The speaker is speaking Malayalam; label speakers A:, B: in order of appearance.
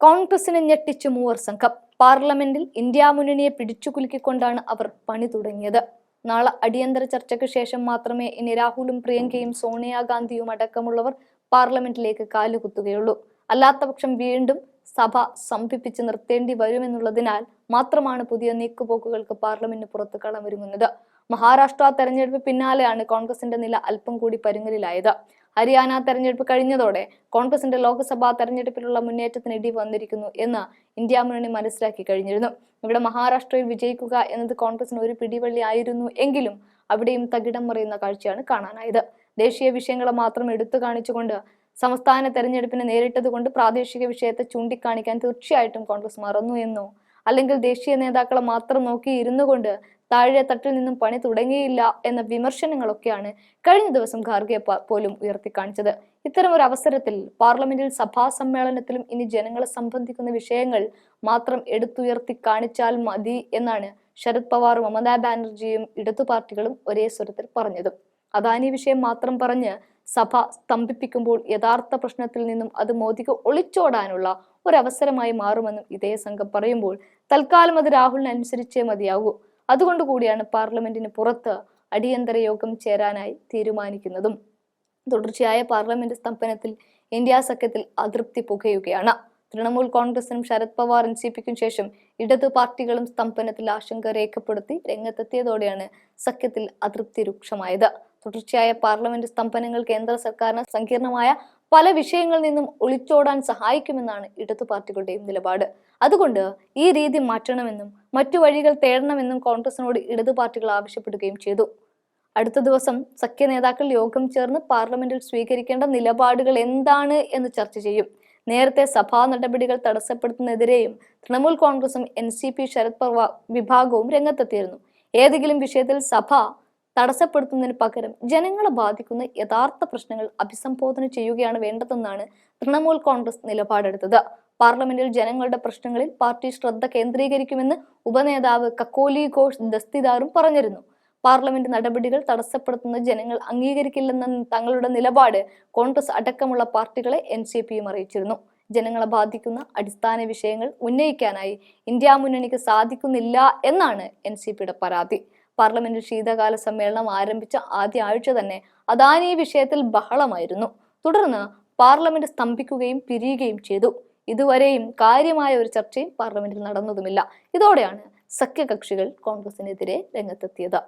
A: കോൺഗ്രസിനെ ഞെട്ടിച്ചു മൂവർ സംഘം പാർലമെന്റിൽ ഇന്ത്യ മുന്നണിയെ പിടിച്ചുകുലുക്കിക്കൊണ്ടാണ് അവർ പണി തുടങ്ങിയത്. നാളെ അടിയന്തര ചർച്ചയ്ക്ക് ശേഷം മാത്രമേ ഇനി രാഹുലും പ്രിയങ്കയും സോണിയാഗാന്ധിയും അടക്കമുള്ളവർ പാർലമെന്റിലേക്ക് കാലുകുത്തുകയുള്ളൂ. അല്ലാത്തപക്ഷം വീണ്ടും സഭ സംഭിപ്പിച്ച് നിർത്തേണ്ടി വരുമെന്നുള്ളതിനാൽ മാത്രമാണ് പുതിയ നീക്കുപോക്കുകൾക്ക് പാർലമെന്റിന് പുറത്ത് കളമൊരുങ്ങുന്നത്. മഹാരാഷ്ട്ര തെരഞ്ഞെടുപ്പ് പിന്നാലെയാണ് കോൺഗ്രസിന്റെ നില അല്പം കൂടി പരുങ്ങലിലായത്. ഹരിയാന തെരഞ്ഞെടുപ്പ് കഴിഞ്ഞതോടെ കോൺഗ്രസിന്റെ ലോക്സഭാ തെരഞ്ഞെടുപ്പിലുള്ള മുന്നേറ്റത്തിന് ഇടി വന്നിരിക്കുന്നു എന്ന് ഇന്ത്യ മുന്നണി മനസ്സിലാക്കി കഴിഞ്ഞിരുന്നു. ഇവിടെ മഹാരാഷ്ട്രയിൽ വിജയിക്കുക എന്നത് കോൺഗ്രസിന് ഒരു പിടിവള്ളി ആയിരുന്നു എങ്കിലും അവിടെയും തകിടം മറിയുന്ന കാഴ്ചയാണ് കാണാനായത്. ദേശീയ വിഷയങ്ങളെ മാത്രം എടുത്തു കാണിച്ചുകൊണ്ട് സംസ്ഥാന തെരഞ്ഞെടുപ്പിനെ നേരിട്ടതുകൊണ്ട് പ്രാദേശിക വിഷയത്തെ ചൂണ്ടിക്കാണിക്കാൻ തീർച്ചയായിട്ടും കോൺഗ്രസ് മറന്നു എന്നോ അല്ലെങ്കിൽ ദേശീയ നേതാക്കളെ മാത്രം നോക്കി ഇരുന്നു കൊണ്ട് താഴെ തട്ടിൽ നിന്നും പണി തുടങ്ങിയില്ല എന്ന വിമർശനങ്ങളൊക്കെയാണ് കഴിഞ്ഞ ദിവസം ഖാർഗെ പോലും ഉയർത്തിക്കാണിച്ചത് ഇത്തരം ഒരു അവസരത്തിൽ പാർലമെന്റിൽ സഭാ സമ്മേളനത്തിലും ഇനി ജനങ്ങളെ സംബന്ധിക്കുന്ന വിഷയങ്ങൾ മാത്രം എടുത്തുയർത്തി കാണിച്ചാൽ മതി എന്നാണ് ശരത് പവാറും മമതാ ബാനർജിയും ഇടതു പാർട്ടികളും ഒരേ സ്വരത്തിൽ പറഞ്ഞത്. അദാനി വിഷയം മാത്രം പറഞ്ഞ് സഭ സ്തംഭിപ്പിക്കുമ്പോൾ യഥാർത്ഥ പ്രശ്നത്തിൽ നിന്നും അത് മോദിക്ക് ഒളിച്ചോടാനുള്ള ഒരവസരമായി മാറുമെന്നും ഇതേ സംഘം പറയുമ്പോൾ തൽക്കാലം അത് രാഹുലിന് അനുസരിച്ചേ മതിയാകൂ. അതുകൊണ്ട് കൂടിയാണ് പാർലമെന്റിന് പുറത്ത് അടിയന്തര യോഗം ചേരാനായി തീരുമാനിക്കുന്നതും. തുടർച്ചയായ പാർലമെന്റ് സ്തംഭനത്തിൽ ഇന്ത്യ സഖ്യത്തിൽ അതൃപ്തി പുകയുകയാണ്. തൃണമൂൽ കോൺഗ്രസിനും ശരത് പവാർ എൻ സി പിക്കും ശേഷം ഇടതു പാർട്ടികളും സ്തംഭനത്തിൽ ആശങ്ക രേഖപ്പെടുത്തി രംഗത്തെത്തിയതോടെയാണ് സഖ്യത്തിൽ അതൃപ്തി രൂക്ഷമായത്. തുടർച്ചയായ പാർലമെന്റ് സ്തംഭനങ്ങൾ കേന്ദ്ര സർക്കാരിന് സങ്കീർണമായ പല വിഷയങ്ങളിൽ നിന്നും ഒളിച്ചോടാൻ സഹായിക്കുമെന്നാണ് ഇടതു പാർട്ടികളുടെയും നിലപാട്. അതുകൊണ്ട് ഈ രീതി മാറ്റണമെന്നും മറ്റു വഴികൾ തേടണമെന്നും കോൺഗ്രസിനോട് ഇടതു പാർട്ടികൾ ആവശ്യപ്പെടുകയും ചെയ്തു. അടുത്ത ദിവസം സഖ്യ നേതാക്കൾ യോഗം ചേർന്ന് പാർലമെന്റിൽ സ്വീകരിക്കേണ്ട നിലപാടുകൾ എന്താണ് എന്ന് ചർച്ച ചെയ്യും. നേരത്തെ സഭാ നടപടികൾ തടസ്സപ്പെടുത്തുന്നതിനെതിരെയും തൃണമൂൽ കോൺഗ്രസും N C P Sharad Pawar വിഭാഗവും രംഗത്തെത്തിയിരുന്നു. ഏതെങ്കിലും വിഷയത്തിൽ സഭ തടസ്സപ്പെടുത്തുന്നതിന് പകരം ജനങ്ങളെ ബാധിക്കുന്ന യഥാർത്ഥ പ്രശ്നങ്ങൾ അഭിസംബോധന ചെയ്യുകയാണ് വേണ്ടതെന്നാണ് തൃണമൂൽ കോൺഗ്രസ് നിലപാടെടുത്തത്. പാർലമെന്റിൽ ജനങ്ങളുടെ പ്രശ്നങ്ങളിൽ പാർട്ടി ശ്രദ്ധ കേന്ദ്രീകരിക്കുമെന്ന് ഉപനേതാവ് കക്കോലി ഘോഷ് ദസ്തിദാറും പറഞ്ഞിരുന്നു. പാർലമെന്റ് നടപടികൾ തടസ്സപ്പെടുത്തുന്ന ജനങ്ങൾ അംഗീകരിക്കില്ലെന്ന തങ്ങളുടെ നിലപാട് കോൺഗ്രസ് അടക്കമുള്ള പാർട്ടികളെ എൻ സി പിയും അറിയിച്ചിരുന്നു. ജനങ്ങളെ ബാധിക്കുന്ന അടിസ്ഥാന വിഷയങ്ങൾ ഉന്നയിക്കാനായി ഇന്ത്യ മുന്നണിക്ക് സാധിക്കുന്നില്ല എന്നാണ് എൻ പരാതി. പാർലമെന്റ് ശീതകാല സമ്മേളനം ആരംഭിച്ച ആദ്യ ആഴ്ച തന്നെ അദാനി വിഷയത്തിൽ ബഹളമായിരുന്നു. തുടർന്ന് പാർലമെന്റ് സ്തംഭിക്കുകയും പിരിയുകയും ചെയ്തു. ഇതുവരെയും കാര്യമായ ഒരു ചർച്ചയും പാർലമെന്റിൽ നടന്നതുമില്ല. ഇതോടെയാണ് സഖ്യകക്ഷികൾ കോൺഗ്രസിനെതിരെ രംഗത്തെത്തിയത്.